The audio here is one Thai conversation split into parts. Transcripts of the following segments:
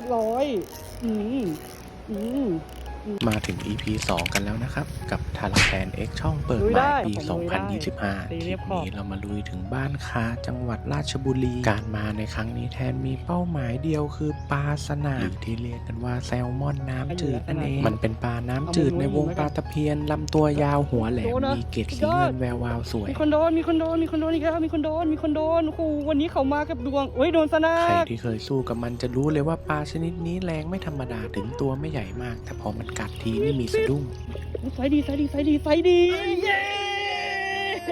รียบร้อย อืมอืม มาถึง EP 2 กันแล้วนะครับ กับทาราแพน X ช่องเปิดลุยใหได้ม่ปีผมลุยได้2025ตีคเรีลิยปบขอบนี้เรามาลุยถึงบ้านคาจังหวัดราชบุรี การมาในครั้งนี้แทนมีเป้าหมายเดียวคือปลาสนาหรือที่เรียกกันว่าแซลมอนน้ำจืดนั่นเองมันเป็นปลาน้ำจืดในวงปลาตะเพียนลำตัวยาวหัวแหลมมีเกล็ดสีเงินแวววาวสวยมีคนโดนมีคนโดนมีคนโดนอีกแล้วมีคนโดนมีคนโดนโอ้โหวันนี้เขามากับดวงเอ้ยโดนสนาใครกที่เคยสู้กับมันจะรู้เลยว่าปลาชนิดนี้แรงไม่ธรรมดาถึงตัวไม่ใหญ่มาก แต่พอมันกัดทีนี่มีสะดุ้งไซดีไซดีไซดีไซดี เย้เ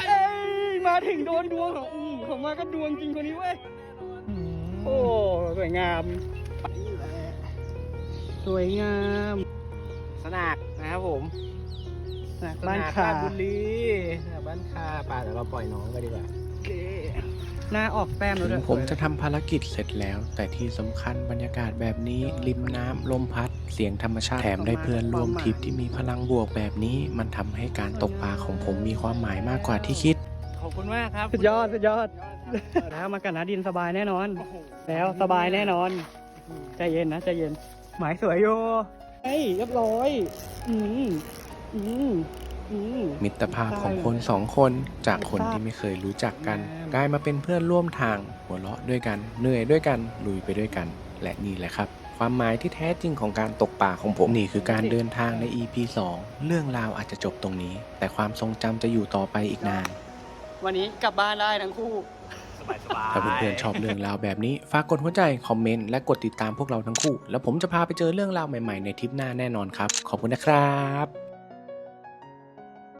อ้ยมาถึงโดนดวงของอืมเขามาก็ดวงจริงคนนี้เว้ย โอ้ สวยงาม สวยงาม สนากนะครับผมนะสบ้านกขาราชบุรีสนากบ้านคาป่าเดี๋ยวเราปล่อยน้องกันดีกว่า หน้าออกแต้มแล้วถึด้วงยผมจะทำภารกิจเสร็จแล้ว แต่ที่สำคัญบรรยากาศแบบนี้ ริมน้ำลมพัด เสียงธรรมชาติแถมได้เพื่อนร่วมทริปที่มีพลังบวกแบบนี้ มันทำให้การตกปลาของผมมีความหมายมากกว่าที่คิด ขอบคุณมากครับสุดยอดสุดยอดแล้วมากันนะดินสบายแน่นอน แล้วสบายแน่นอน ใจเย็นนะใจเย็น หมายสวยโยเฮ้ยเรียบร้อย อืมอืมอื มมิตรภาพของคนสองคนจากคนที่ไม่เคยรู้จักกัน กลายมาเป็นเพื่อนร่วมทาง หัวเราะด้วยกันเหนื่อยด้วยกันลุยไปด้วยกัน และนี่แหละครับ ความหมายที่แท้จริงของการตกป่าของผมนี่คือการเดินทางใน EP 2 เรื่องราวอาจจะจบตรงนี้ แต่ความทรงจำจะอยู่ต่อไปอีกนาน วันนี้กลับบ้านได้ทั้งคู่สบายสบายถ้าเพื่อนๆชอบเรื่องราวแบบนี้ ฝากกดหัวใจ คอมเมนต์ และกดติดตามพวกเราทั้งคู่ แล้วผมจะพาไปเจอเรื่องราวใหม่ๆ ในทริปหน้าแน่นอนครับ ขอบคุณนะครับ